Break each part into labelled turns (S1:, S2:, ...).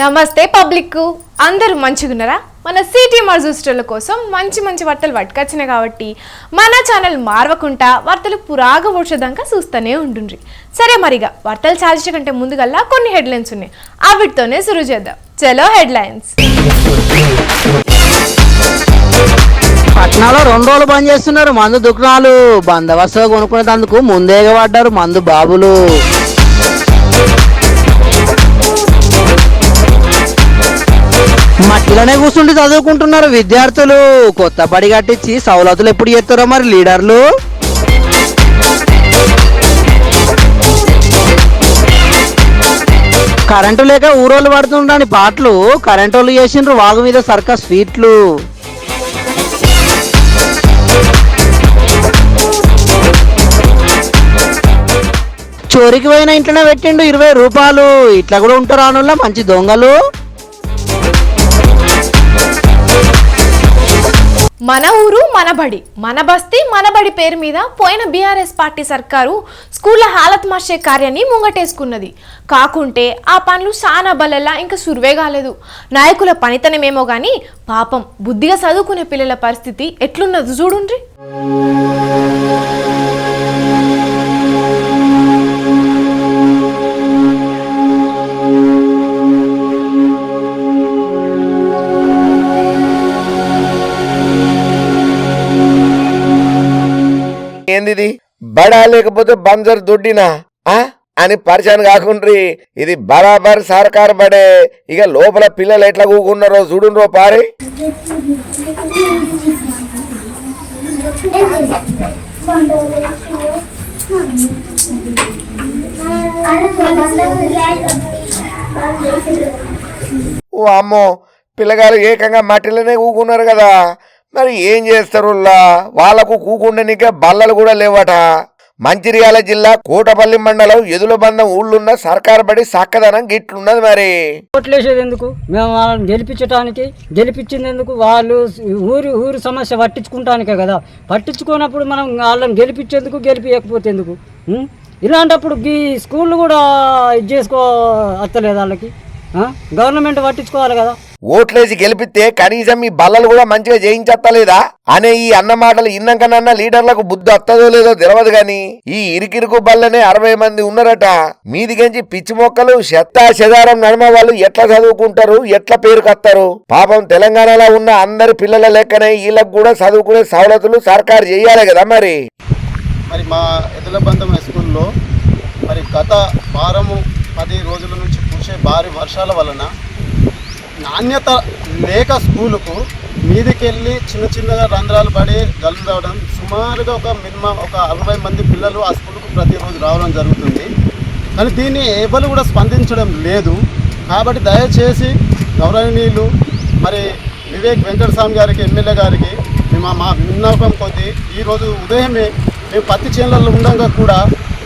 S1: నమస్తే పబ్లిక్ అందరూ మంచిగున్నారా? మన సిటీ మర్జూస్టర్ల కోసం మంచి మంచి వార్తలు పట్టుకొచ్చినాయి కాబట్టి మన ఛానల్ మారవకుండా వార్తలు పురాగ వచ్చేదాకా చూస్తూనే ఉంటుండ్రి సరే మరిగా వార్తలు చాల్చే కంటే ముందుగల్లా కొన్ని హెడ్లైన్స్ ఉన్నాయి. అవిటితోనే సురు చేద్దాం. చలో హెడ్లైన్స్.
S2: పట్టణంలో రెండు రోజులు బంద్ చేస్తున్నారు. మందు దుకాణాలు బందోబస్తుగా కొనుక్కునేందుకు ముందేగా పడ్డారు మందు బాబులు. ఇలానే కూర్చుండి చదువుకుంటున్నారు విద్యార్థులు. కొత్త పడి కట్టించి సౌలతులు ఎప్పుడు చేస్తారో మరి లీడర్లు? కరెంటు లేక ఊరోళ్ళు పడుతుండని పాటలు కరెంటు వాళ్ళు చేసిండ్రు వాగు మీద సర్కస్ స్వీట్లు. చోరికి పోయిన ఇంట్లోనే పెట్టిండు ఇరవై రూపాయలు. ఇట్లా కూడా ఉంటారు ఆనుల్లో మంచి దొంగలు.
S1: మన ఊరు మన బడి. మన బస్తీ మన బడి పేరు మీద పోయిన బీఆర్ఎస్ పార్టీ సర్కారు స్కూళ్ళ హాలత్ మార్చే కార్యాన్ని ముంగటేసుకున్నది. కాకుంటే ఆ పనులు చాలా బలెల్లా ఇంకా సురువే కాలేదు. నాయకుల పనితనమేమో కానీ పాపం బుద్ధిగా చదువుకునే పిల్లల పరిస్థితి ఎట్లున్నది చూడుండ్రీ.
S3: బడా లేకపోతే బంజర్ దొడ్డినా? ఆ? అని పరిచయం కాకుండ్రి. ఇది బరాబర్ సర్కార్ బడే ఇక లోపల పిల్లలు ఎట్లా కూకున్నారో చూడుండ్రో పారి. ఓ అమ్మో పిల్లగాలు ఏకంగా మట్టిలోనే కూకున్నారు కదా. మరి ఏం చేస్తారు వాళ్ళకు కూకుండనికే బల్లలు కూడా లేవట. మంచిర్యాల జిల్లా కోటపల్లి మండలం ఎదుల బంధం ఊళ్ళున్న సర్కార్ బడి సక్కదనం గిట్లున్నది మరి.
S4: ఓట్లేసేది ఎందుకు? మేము వాళ్ళని గెలిపించడానికి గెలిపించింది ఎందుకు? వాళ్ళు ఊరు ఊరి సమస్య పట్టించుకుంటానికే కదా. పట్టించుకున్నప్పుడు మనం వాళ్ళని గెలిపించేందుకు గెలిపించకపోతే ఎందుకు? ఇలాంటప్పుడు ఈ స్కూళ్ళు కూడా ఇది చేసుకో అత్తలేదు వాళ్ళకి. గవర్నమెంట్ పట్టించుకోవాలి కదా.
S3: ఓట్లేసి గెలిపిస్తే కనీసం ఈ బల్లలు కూడా మంచిగా చేయించత్తలేదా అనే ఈ అన్న మాటలు ఇన్నాకనన్న లీడర్లకు బుద్ధి వస్తుందో లేదో తెలియదు గాని ఈ ఇరికిరుకు బల్లనే అరవై మంది ఉన్నారట. మీదికెంచి పిచ్చి మొక్కలు చెత్తా చెదారం నడమ వాళ్ళు ఎట్లా చదువుకుంటారు? ఎట్లా పేరుకత్తారు పాపం తెలంగాణలో ఉన్న అందరి పిల్లల లెక్కనే వీళ్ళకు కూడా చదువుకునే సవలతులు సర్కారు చేయాలి కదా మరి.
S5: మరి మా ఎదులబంధం స్కూల్లో మరి గత వారము పది రోజుల నుంచి కురిసే భారీ వర్షాల వలన నాణ్యత లేక స్కూలుకు మీదికెళ్ళి చిన్న చిన్నగా రంధ్రాలు పడి గల్లు రావడం సుమారుగా ఒక మినిమం ఒక అరవై మంది పిల్లలు ఆ స్కూల్కు ప్రతిరోజు రావడం జరుగుతుంది. కానీ దీన్ని ఎవరు కూడా స్పందించడం లేదు. కాబట్టి దయచేసి గౌరవనీయులు మరి వివేక్ వెంకటస్వామి గారికి ఎమ్మెల్యే గారికి మేము మా విన్నపం కొద్దీ ఈరోజు ఉదయమే మేము పత్తి చేనులలో ఉండగా కూడా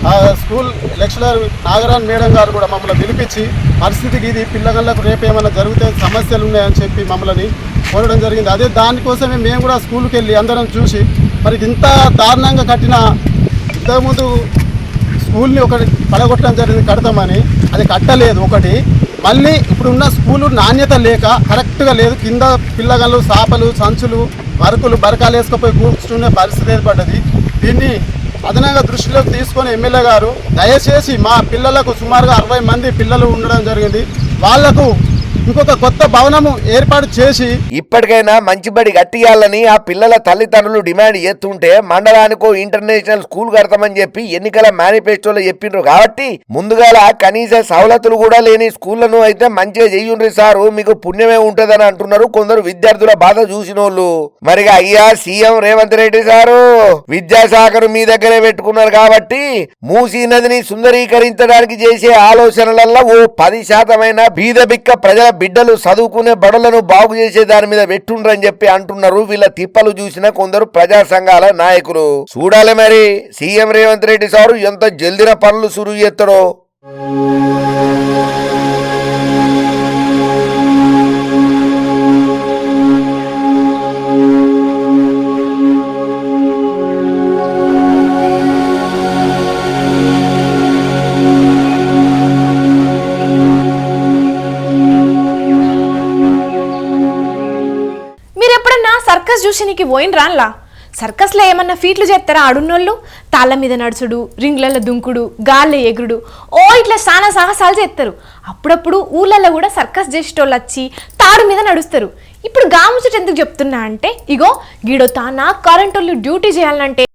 S5: ఆ స్కూల్ లెక్చరర్ నాగరాన్ మేడం గారు కూడా మమ్మల్ని పిలిపించి పరిస్థితికి ఇది పిల్లగాళ్ళకు రేపు ఏమైనా జరిగితే సమస్యలు ఉన్నాయని చెప్పి మమ్మల్ని కోరడం జరిగింది. అదే దానికోసమే మేము కూడా స్కూల్కి వెళ్ళి అందరం చూసి మరి ఇంత దారుణంగా కట్టిన ఇంతకుముందు స్కూల్ని ఒకటి పడగొట్టడం జరిగింది కడతామని. అది కట్టలేదు ఒకటి. మళ్ళీ ఇప్పుడున్న స్కూలు నాణ్యత లేక కరెక్ట్గా లేదు. కింద పిల్లగాళ్ళు సాపలు సంచులు వరకులు బరకాలు వేసుకుపోయి కూర్చునే పరిస్థితి ఏర్పడ్డది. దీన్ని అదనంగా దృష్టిలో తీసుకొని ఎమ్మెల్యే గారు దయచేసి మా పిల్లలకు సుమారుగా అరవై మంది పిల్లలు ఉండడం జరిగింది. వాళ్ళకు ఇంకొక కొత్త భవనము ఏర్పాటు చేసి
S3: ఇప్పటికైనా మంచిబడి గట్టియాలని ఆ పిల్లల తల్లిదండ్రులు డిమాండ్ చేస్తుంటే మండలానికో ఇంటర్నేషనల్ స్కూల్ కడతామని చెప్పి ఎన్నికల మేనిఫెస్టోలో చెప్పిండ్రు కాబట్టి ముందుగాల కనీస సవలతులు కూడా లేని స్కూళ్ళను అయితే మంచిగా చెయ్యుండ్రి సారు. మీకు పుణ్యమే ఉంటదని అంటున్నారు కొందరు విద్యార్థుల బాధ చూసినోళ్ళు. మరిగా అయ్యా సీఎం రేవంత్ రెడ్డి సారు విద్యాశాఖను మీ దగ్గరే పెట్టుకున్నారు కాబట్టి మూసీ నదిని సుందరీకరించడానికి చేసే ఆలోచనలల్లో ఓ పది శాతమైన బీద బిక్క ప్రజల బిడ్డలు చదువుకునే బడులను బాగు చేసే దాని మీద పెట్టుండ్రని చెప్పి అంటున్నారు. వీళ్ళ తిప్పలు చూసిన కొందరు ప్రజా సంఘాల నాయకులు. చూడాలి మరి. సీఎం రేవంత్ రెడ్డి సారు ఎంత జల్దిన పనులు సురువు చేస్తాడో.
S1: సర్కస్ చూసి నీకు పోయిన రాన్లా? సర్కస్లో ఏమన్నా ఫీట్లు చేస్తారా ఆడున్నోళ్ళు? తాళ్ళ మీద నడుచుడు రింగులలో దుంకుడు గాల్లో ఎగురుడు ఓ ఇట్లా చాలా సాహసాలు చేస్తారు. అప్పుడప్పుడు ఊళ్ళల్లో కూడా సర్కస్ చేసేటోళ్ళు వచ్చి తాడు మీద నడుస్తారు. ఇప్పుడు గాముచ్చట ఎందుకు చెప్తున్నా అంటే ఇగో గీడో తానా కరెంటు డ్యూటీ చేయాలంటే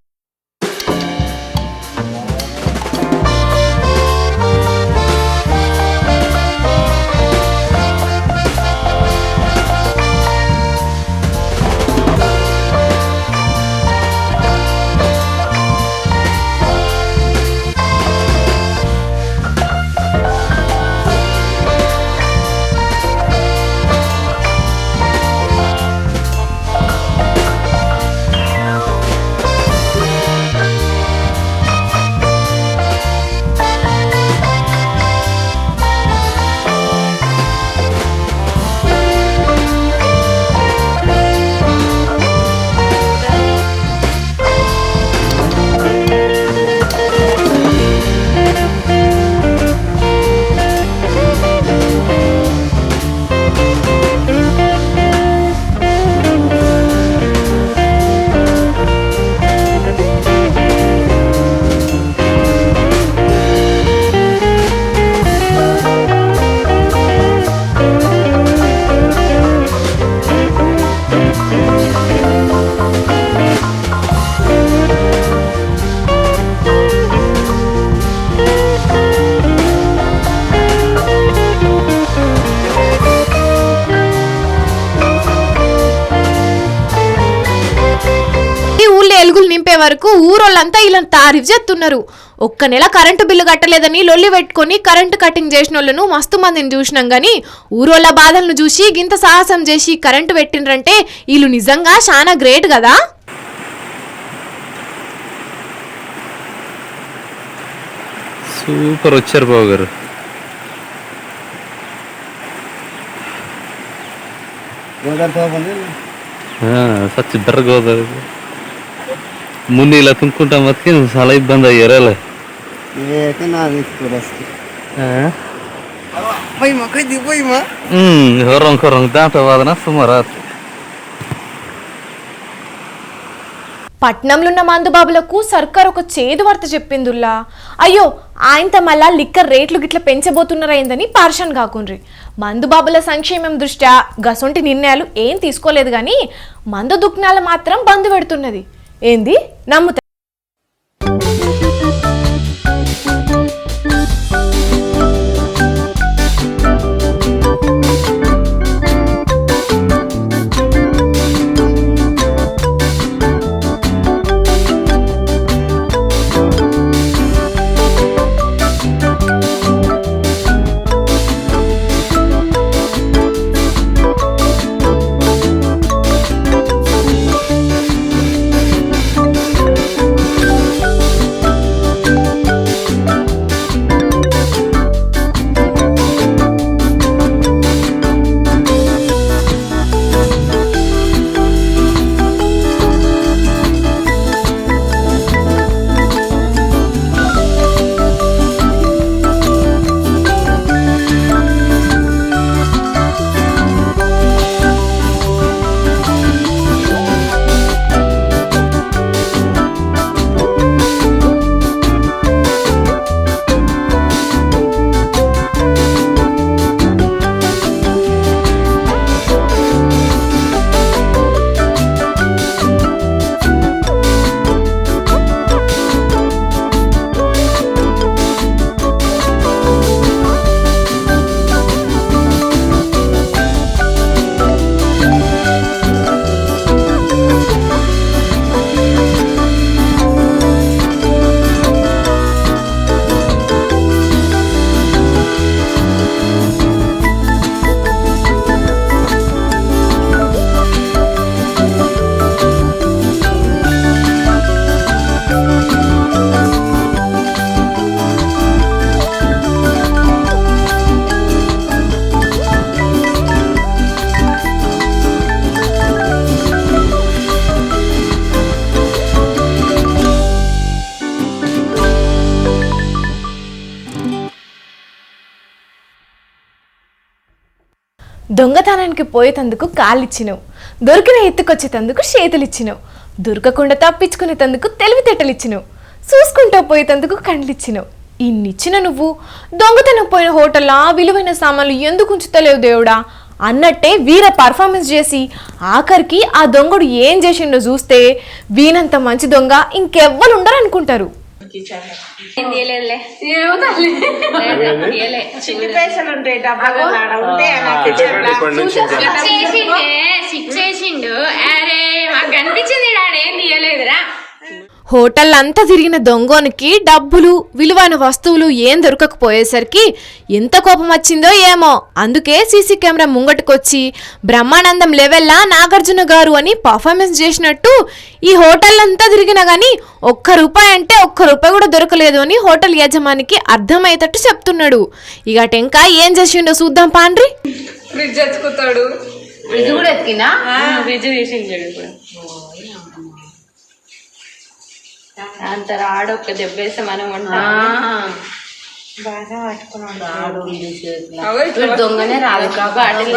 S1: ఊరోళ్ళంతా ఇలా తారీఫ్ చేస్తున్నారు. ఒక్క నెల కరెంటు బిల్లు కట్టలేదని లొల్లి పెట్టుకొని కరెంటు కటింగ్ చేసిన వాళ్ళను మస్తు మందిని చూసినాం గానీ ఊరోళ్ళ బాధలను చూసి గింత సాహసం చేసి కరెంటు పెట్టిండ్రంటే వీళ్ళు నిజంగా చాలా గ్రేట్ కదా?
S6: సూపర్ వచ్చారు బాబు గారు. సచ్చి బెర్రగోదారు ముందు ఇలా తుంకుంటాం బతికి చాలా ఇబ్బంది అయ్యారా రొంగ
S1: పట్నంలో ఉన్న మందుబాబులకు సర్కార్ ఒక చేదు వార్త చెప్పిందిలా అయ్యో ఆయనతో మళ్ళా లిక్కర్ రేట్లు గిట్ల పెంచబోతున్నారైందని పార్షన్ కాకుండ్రి. మందుబాబుల సంక్షేమం దృష్ట్యా గసొంటి నిర్ణయాలు ఏం తీసుకోలేదు గాని మందు దుగ్నాలు మాత్రం బంద్ పెడుతున్నది. ఏంది? Namun దొంగతనానికి పోయేటందుకు కాళ్ళిచ్చినావు దొరికిన ఎత్తుకొచ్చేటందుకు చేతులిచ్చినావు. దొరకకుండా తప్పించుకునేటందుకు తెలివితేటలిచ్చినావు. చూసుకుంటూ పోయేటందుకు కండ్లిచ్చినావు. ఇన్నిచ్చిన నువ్వు? దొంగతనం పోయిన హోటల్లో విలువైన సామాన్లు ఎందుకు ఉంచుతలేవు దేవుడా? అన్నట్టే వీర పర్ఫార్మెన్స్ చేసి ఆఖరికి ఆ దొంగడు ఏం చేసిండో చూస్తే వీనంత మంచి దొంగ ఇంకెవ్వరు ఉండరు అనుకుంటారు
S7: చిన్ని పైసలు ఉంటాయి డబ్బాలో
S8: చేసిండే సిక్స్ చేసిండు. అరే మాకు కనిపించింది తీయలేదురా
S1: హోటల్ అంతా తిరిగిన దొంగోనికి డబ్బులు విలువైన వస్తువులు ఏం దొరకకపోయేసరికి ఎంత కోపం వచ్చిందో ఏమో. అందుకే సీసీ కెమెరా ముంగటికొచ్చి బ్రహ్మానందం లెవెల్లా నాగార్జున గారు అని పర్ఫార్మెన్స్ చేసినట్టు ఈ హోటల్ అంతా తిరిగినా గానీ ఒక్క రూపాయి అంటే ఒక్క రూపాయి కూడా దొరకలేదు అని హోటల్ యజమానికి అర్థమయ్యేటట్టు చెప్తున్నాడు. ఇక టెంకా ఏం చేసిండో చూద్దాం పాండ్రి.
S7: ఫ్రిడ్జ్ ఎత్తుకుతాడు.
S8: ఫ్రిడ్జ్ కూడా ఎత్తికినా
S7: ఫ్రిడ్జ్ తీసించాడు ఇప్పుడు అంత రాడొక్క దెబ్బేస్తే మనం ఉంటాం.
S8: వీడు దొంగనే రాదు కాబట్టి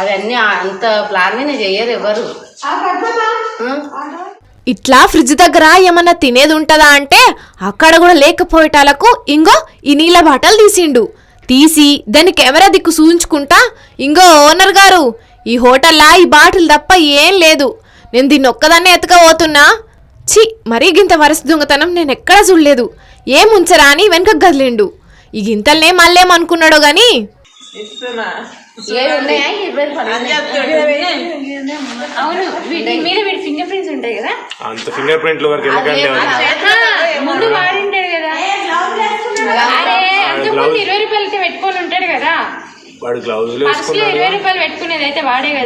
S8: అవన్నీ అంత ప్లాన్ చెయ్యరు ఎవరు.
S1: ఇట్లా ఫ్రిడ్జ్ దగ్గర ఏమన్నా తినేది ఉంటదా అంటే అక్కడ కూడా లేకపోయేటాలకు ఇంగో ఈ నీళ్ళ బాటలు తీసిండు. తీసి దాన్ని కెమెరా దిక్కు చూయించుకుంటా ఇంగో ఓనర్ గారు ఈ హోటల్లా ఈ బాటిల్ తప్ప ఏం లేదు. నేను దీన్ని ఒక్కదాన్నే ఎత్తకపోతున్నా. ఛీ మరీ గింత వరస దొంగతనం నేను ఎక్కడా చూడలేదు. ఏం ఉంచరా అని వెనక గదిలిండు ఈ గింతల్నే మళ్ళేమనుకున్నాడో గాని?
S9: అంత ఫింగర్ వరకు
S8: ముందు వాడింటాడు కదా. ఇరవై రూపాయలకి పెట్టుకొని ఉంటాడు కదా.
S9: వాడు గ్లౌజులు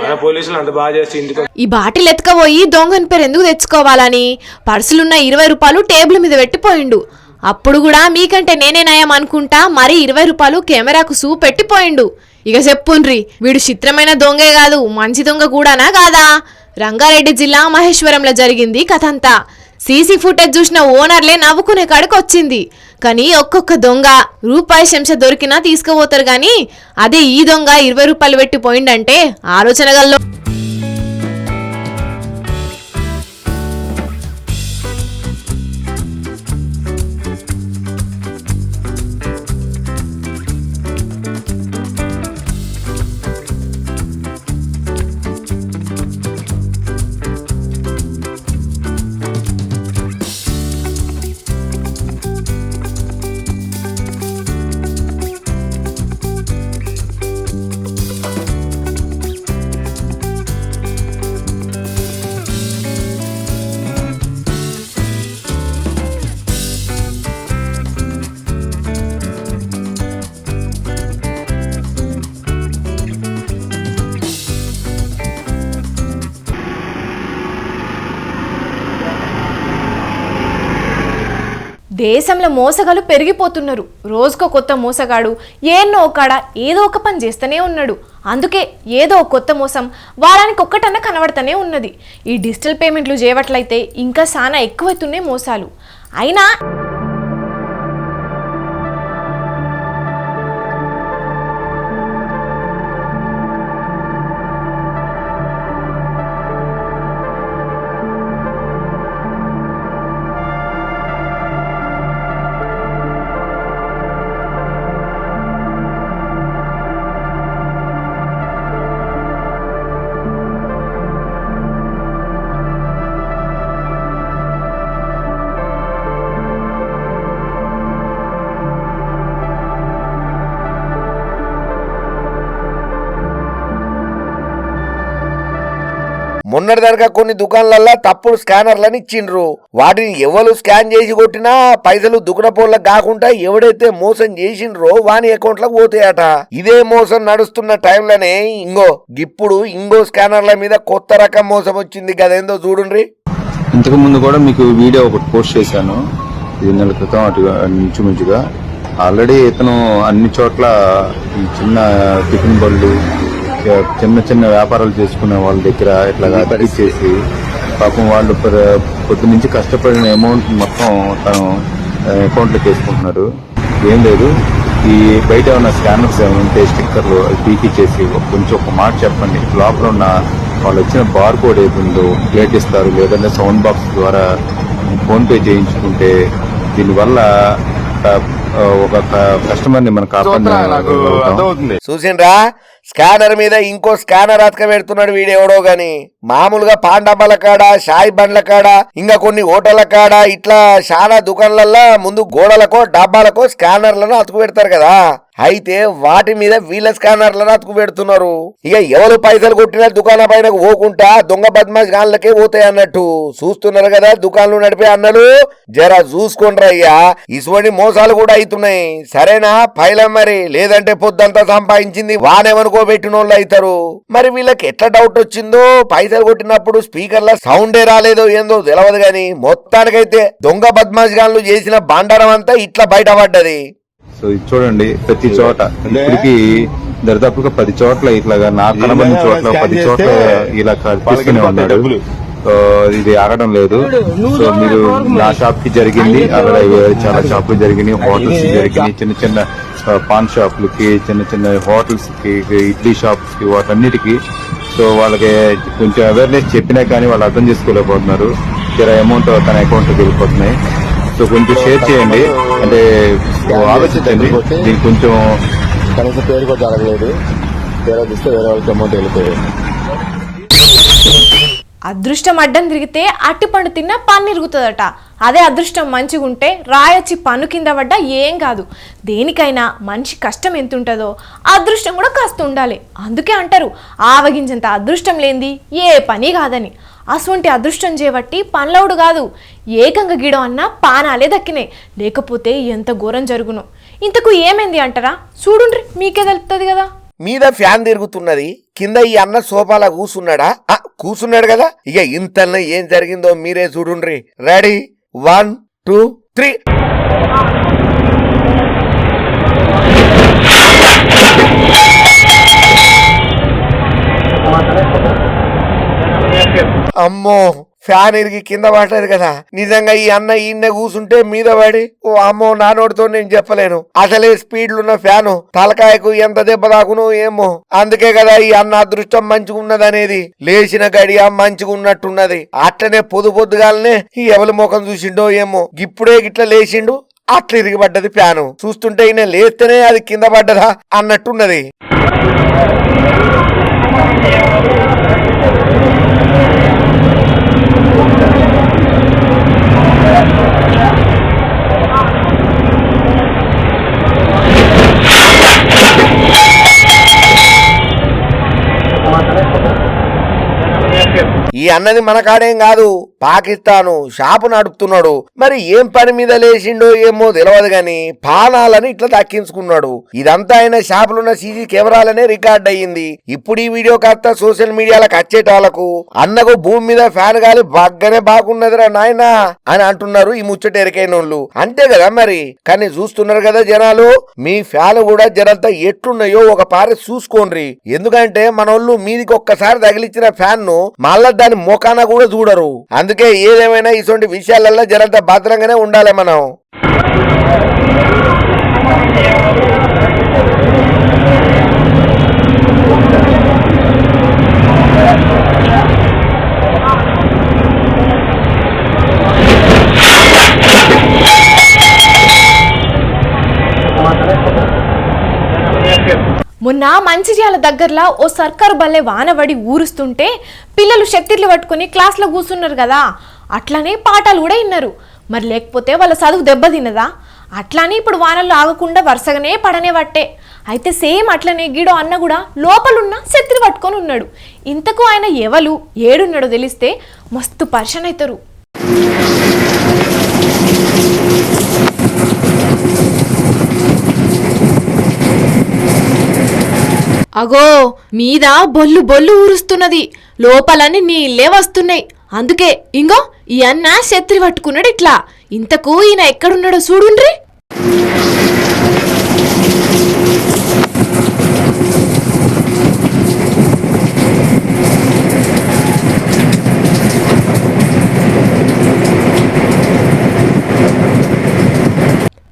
S9: మన పోలీసులు అంత బాగా చేసి ఇంటికి
S1: ఈ బాటిల్ ఎత్తుకపోయి దొంగని పేరు ఎందుకు తెచ్చుకోవాలని? పర్సులున్న ఇరవై రూపాయలు టేబుల్ మీద పెట్టిపోయిండు. అప్పుడు కూడా మీకంటే నేనే నయం అనుకుంటా మరి ఇరవై రూపాయలు కెమెరాకు సూ పెట్టిపోయిండు. ఇక చెప్పుండ్రి వీడు చిత్రమైన దొంగే కాదు మంచి దొంగ కూడానా కాదా? రంగారెడ్డి జిల్లా మహేశ్వరంలో జరిగింది కథంతా. సీసీ ఫుటేజ్ చూసిన ఓనర్లే నవ్వుకునే కాడికి వచ్చింది కానీ ఒక్కొక్క దొంగ రూపాయి శంస దొరికినా తీసుకుపోతారు కానీ అదే ఈ దొంగ ఇరవై రూపాయలు పెట్టి పోయిండంటే ఆలోచనగల్లో దేశంలో మోసగాలు పెరిగిపోతున్నారు. రోజుకో కొత్త మోసగాడు ఏన్నో ఒకడ ఏదో ఒక పని చేస్తూనే ఉన్నాడు. అందుకే ఏదో ఒక కొత్త మోసం వారానికి ఒక్కటన్నా కనబడుతూనే ఉన్నది. ఈ డిజిటల్ పేమెంట్లు చేయవట్లయితే ఇంకా చాలా ఎక్కువైతున్నాయి మోసాలు. అయినా
S3: మొన్నటిదాకా కొన్ని దుకాణాలల్లో తప్పుడు స్కానర్లని ఇచ్చిండ్రు. వాటిని ఎవరు స్కాన్ చేసి కొట్టినా పైసలు దుకునపోళ్ళకి కాకుండా ఎవడైతే మోసం చేసిండ్రో వాని అకౌంట్లకు పోతాయట. ఇదే మోసం నడుస్తున్న టైంలోనే ఇంగో ఇప్పుడు ఇంగో స్కానర్ల మీద కొత్త రకం మోసం వచ్చింది గదేందో చూడండి
S10: ఇంతకు ముందు కూడా మీకు వీడియో ఒకటి పోస్ట్ చేశాను. ఇది నెల క్రితం అటు ఇంచుమించుగా. ఆల్రెడీ ఇతను అన్ని చోట్ల ఈ చిన్న టిఫిన్ బళ్ళు చిన్న చిన్న వ్యాపారాలు చేసుకునే వాళ్ళ దగ్గర ఇట్లా చేసి పాపం వాళ్ళు పొద్దు నుంచి కష్టపడిన అమౌంట్ మొత్తం తను అకౌంట్లోకి వేసుకుంటున్నారు ఏం లేదు. ఈ బయట ఉన్న స్కానర్స్ ఏమైనా ఉంటే స్టిక్కర్లు అవి పీకిచ్చేసి కొంచెం ఒక మాట చెప్పండి. లోపల ఉన్న వాళ్ళు వచ్చిన బార్ కోడ్ ఏది ఉందో ప్లేట్ ఇస్తారు. లేదంటే సౌండ్ బాక్స్ ద్వారా ఫోన్ పే చేయించుకుంటే దీనివల్ల ఒక కస్టమర్ని మనం కాపాడు
S3: చూసిండ్రా? స్కానర్ మీద ఇంకో స్కానర్ అతక పెడుతున్నాడు వీడెవడో గాని. మామూలుగా పాన్ డబ్బాల కాడ షాయి బండ్ల కాడ ఇంకా కొన్ని హోటళ్ళ కాడ ఇట్లా చాలా దుకాణాలల్లో ముందు గోడలకో డబ్బాలకో స్కానర్లను అతుకు పెడతారు కదా. అయితే వాటి మీద వీళ్ళ స్కానర్లను అతుకు పెడుతున్నారు. ఇక ఎవరు పైసలు కొట్టినా దుకాణం పైన పోకుంటా దొంగ బద్మాష్ గాన్లకే పోతాయి అన్నట్టు చూస్తున్నారు కదా దుకాణాలు నడిపే అన్నలు. జరా చూసుకోండి అయ్యా ఇటువంటి మోసాలు కూడా అవుతున్నాయి. సరేనా? పైల మరి. లేదంటే పొద్దంతా సంపాదించింది వానేమనుకోబెట్టిన వాళ్ళు అవుతారు. మరి వీళ్ళకి ఎట్లా డౌట్ వచ్చిందో? పైసలు కొట్టినప్పుడు స్పీకర్ల సౌండే రాలేదో ఏందో తెలియదు గాని మొత్తానికైతే దొంగ బద్మాష్ గాన్లు చేసిన బండారం అంతా ఇట్లా బయటపడ్డది.
S10: సో ఇది చూడండి ప్రతి చోట. ఇప్పటికి దరిదాపుగా పది చోట్ల ఇట్లాగా నాకు కనబడిన చోట్ల పది చోట్ల ఇలా తీసుకునే ఉన్నాడు. సో ఇది ఆగడం లేదు. సో మీరు నా షాప్కి జరిగింది అక్కడ చాలా షాపులు జరిగినాయి హోటల్స్ జరిగినాయి చిన్న చిన్న పాన్ షాపులకి చిన్న చిన్న హోటల్స్కి ఇడ్లీ షాప్స్కి వాటన్నిటికి. సో వాళ్ళకి కొంచెం అవేర్నెస్ చెప్పినా కానీ వాళ్ళు అర్థం చేసుకోలేకపోతున్నారు. జర అమౌంట్ తన అకౌంట్ వెళ్ళిపోతున్నాయి. సో కొంచెం షేర్ చేయండి. అంటే ఆలోచించండి. దీనికి కొంచెం
S11: కనీసం పేరు కూడా జరగలేదు. పేరు చూస్తే వేరే వాళ్ళకి అమౌంట్ వెళ్ళిపోయాయి.
S1: అదృష్టం అడ్డం తిరిగితే అట్టిపండు తిన్నా పన్ను ఇరుగుతుందట అదే అదృష్టం మంచిగుంటే రాయొచ్చి పన్ను కింద పడ్డా ఏం కాదు. దేనికైనా మనిషి కష్టం ఎంత ఉంటుందో అదృష్టం కూడా కాస్త ఉండాలి. అందుకే అంటారు ఆవగించంత అదృష్టం లేనిది ఏ పని కాదని. అసొంటి అదృష్టం చేయబట్టి పనులవుడు కాదు. ఏకంగా గీడం అన్న పానాలే దక్కినాయి. లేకపోతే ఎంత ఘోరం జరుగును. ఇంతకు ఏమైంది అంటారా? చూడుండ్రి మీకే తెలుస్తుంది కదా.
S3: మీద ఫ్యాన్ తిరుగుతున్నది. కింద ఈ అన్న సోఫాలా కూసున్నాడా? కూసున్నాడు కదా. ఇక ఇంతన్న ఏం జరిగిందో మీరే చూడుండ్రి. రెడీ? One two three. అమ్మో ఫ్యాన్ ఇరిగి కింద పడ్డది కదా. నిజంగా ఈ అన్న ఈయన కూసుంటే మీద పడి ఓ అమ్మో నానోడితో నేను చెప్పలేను. అసలే స్పీడ్లున్న ఫ్యాను తలకాయకు ఎంత దెబ్బ తాకునో ఏమో. అందుకే కదా ఈ అన్న అదృష్టం మంచిగున్నదనేది. లేచిన గడియ మంచిగున్నట్టున్నది. అట్లనే పొద్దు పొద్దుగాలనే ఈ ఎవరి ముఖం చూసిండో ఏమో. ఇప్పుడే గిట్ల లేచిండు అట్లా ఇరిగిపడ్డది ఫ్యాను. చూస్తుంటే ఈయన లేస్తేనే అది కింద పడ్డదా అన్నట్టున్నది. Gracias. ఈ అన్నది మన కాడేం కాదు. పాకిస్తాను షాపు నడుపుతున్నాడు. మరి ఏం పని మీద లేచిండో ఏమో తెలియదు గాని పానాలని ఇట్లా దక్కించుకున్నాడు. ఇదంతా ఆయన షాపులున్న సీసీ కెమెరాలనే రికార్డ్ అయ్యింది. ఇప్పుడు ఈ వీడియో కాస్త సోషల్ మీడియాలకు వచ్చేటాలకు అన్నకు భూమి మీద ఫ్యాన్ గాలి బాగానే బాగున్నదిరా నాయనా అని అంటున్నారు ఈ ముచ్చట ఎరికైనోళ్ళు. అంతే కదా మరి? కానీ చూస్తున్నారు కదా జనాలు మీ ఫ్యాన్ కూడా జనంతా ఎట్లున్నాయో ఒక పారి చూసుకోండి. ఎందుకంటే మనోళ్ళు మీదికి ఒక్కసారి తగిలిచ్చిన ఫ్యాన్ను మళ్ళా దాని మోకాన కూడా చూడరు. అందుకే ఏదేమైనా ఇటువంటి విషయాలలో జరంత భద్రంగానే ఉండాలి మనం.
S1: మొన్న మంచిర్యాల దగ్గరలో ఓ సర్కారు బల్లె వానబడి ఊరుస్తుంటే పిల్లలు శక్తిలు పట్టుకొని క్లాస్లో కూర్చున్నారు కదా. అట్లనే పాఠాలు కూడా విన్నారు. మరి లేకపోతే వాళ్ళ చదువు దెబ్బతిన్నదా? అట్లానే ఇప్పుడు వానలు ఆగకుండా వరుసగానే పడనే పట్టే అయితే సేమ్ అట్లనే గీడో అన్న కూడా లోపలున్న శత్రు పట్టుకొని ఉన్నాడు. ఇంతకు ఆయన ఎవలు? ఏడున్నాడో తెలిస్తే మస్తు పర్షన్ అవుతారు అగో మీద బొల్లు బొల్లు ఊరుస్తున్నది. లోపలని నీళ్ళే వస్తున్నాయి. అందుకే ఇంగో ఈ అన్న శత్రి పట్టుకున్నాడు ఇట్లా. ఇంతకు ఈయన ఎక్కడున్నాడో చూడుండ్రి.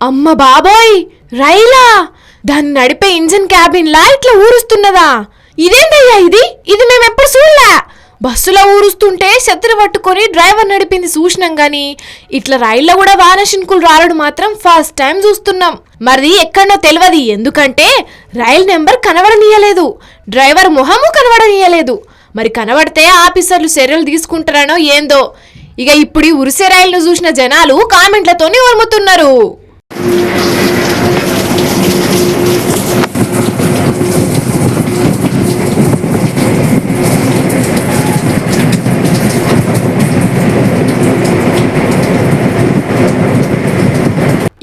S1: అమ్మ బాబోయ్ రైలా! దాన్ని నడిపే ఇంజన్ క్యాబిన్ లా ఇట్లా ఊరుస్తున్నదా? ఇదేంటయ్యా ఇది? ఇది మేము ఎప్పుడు చూడలే బస్సులో ఊరుస్తుంటే శత్రు పట్టుకొని డ్రైవర్ నడిపింది చూసినాం గాని ఇట్లా రైల్లో కూడా వానశింకులు రాలడు మాత్రం ఫస్ట్ టైం చూస్తున్నాం. మరి ఎక్కడో తెలియదు ఎందుకంటే రైల్ నెంబర్ కనబడనీయలేదు. డ్రైవర్ మొహము కనబడనీయలేదు. మరి కనబడితే ఆఫీసర్లు చర్యలు తీసుకుంటారనో ఏందో? ఇక ఇప్పుడు ఉరిసే రైలును చూసిన జనాలు కామెంట్లతోనే ఉరుముతున్నారు.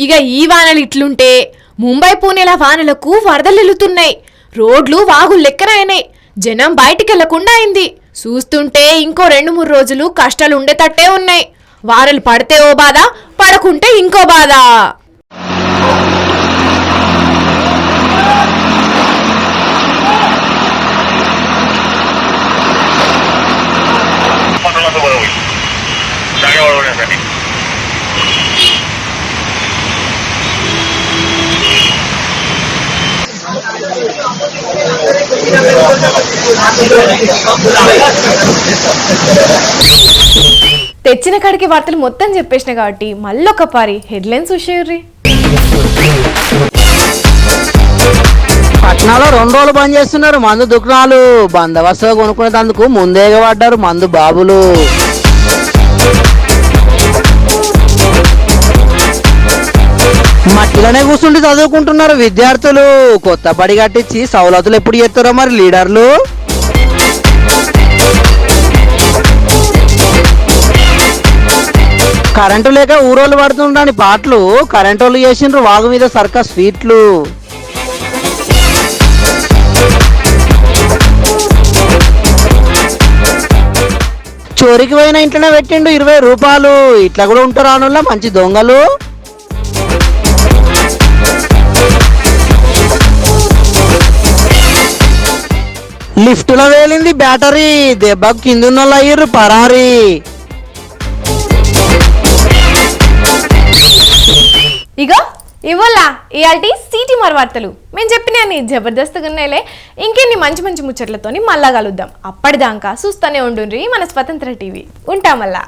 S1: ఇక ఈ వానలు ఇట్లుంటే ముంబై పూణేల వానలకు వరదలు వెళ్తున్నాయి రోడ్లు వాగులు లెక్కనైనాయి జనం బయటికి వెళ్ళకుండా అయింది. చూస్తుంటే ఇంకో రెండు మూడు రోజులు కష్టాలు ఉండేటట్టే ఉన్నాయి. వానలు పడితే ఓ బాధ పడకుంటే ఇంకో బాధ. తెచ్చిన కాడికి వార్తలు మొత్తం చెప్పేసిన కాబట్టి మళ్ళొక పారి హెడ్లైన్స్ చూసేయర్రీ.
S2: పట్నాలో రెండు రోజులు బంద్ చేస్తున్నారు. మందు దుకాణాలు బందోబస్తుగా కొనుక్కునేందుకు ముందేగా పడ్డారు మందు బాబులు. ఇలానే కూర్చుంటే చదువుకుంటున్నారు. విద్యార్థులు కొత్త బడి కట్టించి సౌలతులు ఎప్పుడు చేస్తారో మరి లీడర్లు? కరెంటు లేక ఊరోళ్ళు పడుతుండని పాటలు కరెంటు వాళ్ళు చేసిండ్రు వాగు మీద సర్కస్ స్వీట్లు. చోరికి పోయిన ఇంట్లోనే పెట్టిండు ఇరవై రూపాయలు. ఇట్లా కూడా ఉంటారు అనుల్లా మంచి దొంగలు? లిఫ్ట్లో వేలింది బ్యాటరీ దెబ్బకు కింద అయ్యారు పరారి.
S1: ఇగో ఇవ్వాల ఇవాల్టి సిటీ మరి వార్తలు మేము చెప్పిన అన్ని జబర్దస్త్గా ఉన్నాయిలే. ఇంకెన్ని మంచి మంచి ముచ్చట్లతోని మళ్ళా కలుద్దాం. అప్పటిదాకా చూస్తూనే ఉండుండ్రి మన స్వతంత్ర టీవీ. ఉంటాం మళ్ళా.